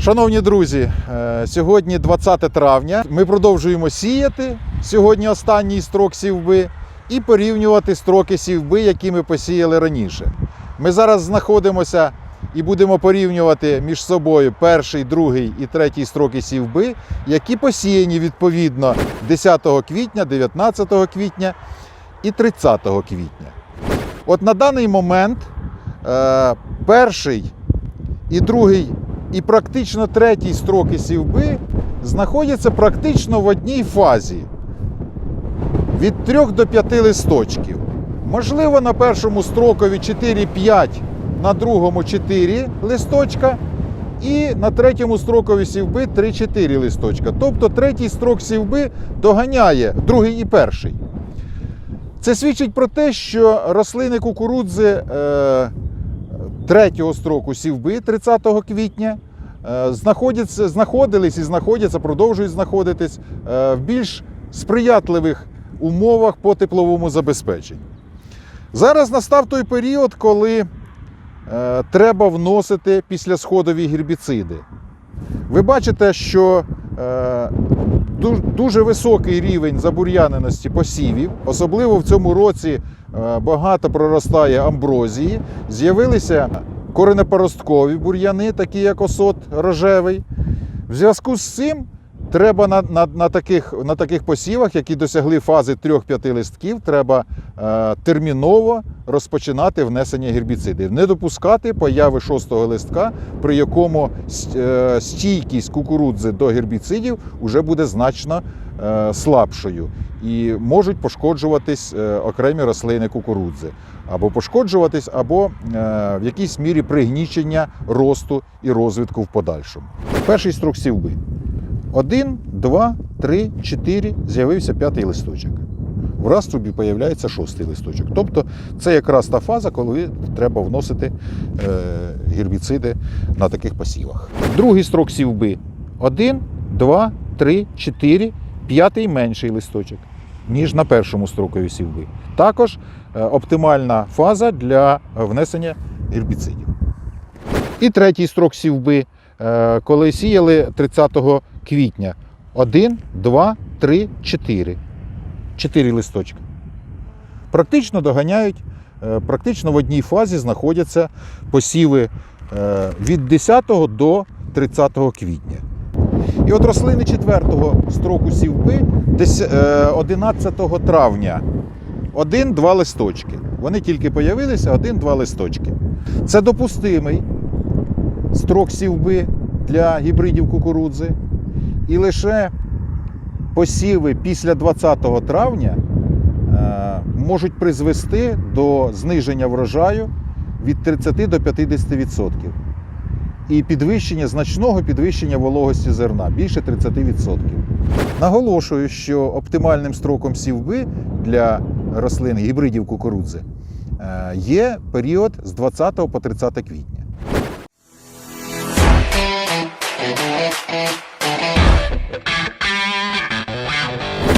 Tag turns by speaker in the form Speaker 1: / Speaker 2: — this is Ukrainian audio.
Speaker 1: Шановні друзі, е, сьогодні 20 травня. Ми продовжуємо сіяти сьогодні останній строк сівби і порівнювати строки сівби, які ми посіяли раніше. Ми зараз знаходимося і будемо порівнювати між собою перший, другий і третій строки сівби, які посіяні відповідно 10 квітня, 19 квітня і 30 квітня. От на даний момент перший і другий, і практично третій строки сівби знаходяться практично в одній фазі від 3 до 5 листочків. Можливо, на першому строкові 4-5, на другому 4 листочка, і на третьому строкові сівби 3-4 листочка. Тобто третій строк сівби доганяє другий і перший. Це свідчить про те, що рослини кукурудзи е, третього строку сівби 30 квітня е, знаходяться, знаходились і знаходяться, продовжують знаходитись е, в більш сприятливих умовах по тепловому забезпеченню. Зараз настав той період, коли треба вносити післясходові гербіциди. Ви бачите, що дуже високий рівень забур'яненості посівів, особливо в цьому році е, багато проростає амброзії. З'явилися коренепоросткові бур'яни, такі як осот рожевий. В зв'язку з цим треба на, на, на, таких, на таких посівах, які досягли фази 3-5 листків, треба е, терміново розпочинати внесення гербіцидів. Не допускати появи шостого листка, при якому е, стійкість кукурудзи до гербіцидів вже буде значно е, слабшою і можуть пошкоджуватись е, окремі рослини кукурудзи. Або пошкоджуватись, або е, в якійсь мірі пригнічення росту і розвитку в подальшому. Перший строк сівби. Один, два, три, чотири, з'явився п'ятий листочок. В раструбі появляється шостий листочок. Тобто це якраз та фаза, коли треба вносити е, гербіциди на таких посівах. Другий строк сівби. Один, два, три, чотири, п'ятий менший листочок, ніж на першому строкові сівби. Також е, оптимальна фаза для внесення гербіцидів. І третій строк сівби, е, коли сіяли 30 квітня. Один, два, три, чотири. Чотири листочка. Практично доганяють, е, практично в одній фазі знаходяться посіви е, від 10 до 30 квітня. І от рослини 4-го строку сівби е, 11 травня. Один-два листочки. Вони тільки появилися, один-два листочки. Це допустимий строк сівби для гібридів кукурудзи. І лише посіви після 20 травня е, можуть призвести до зниження врожаю від 30 до 50%. І підвищення значного підвищення вологості зерна більше 30%. Наголошую, що оптимальним строком сівби для рослин гібридів кукурудзи е, є період з 20 по 30 квітня.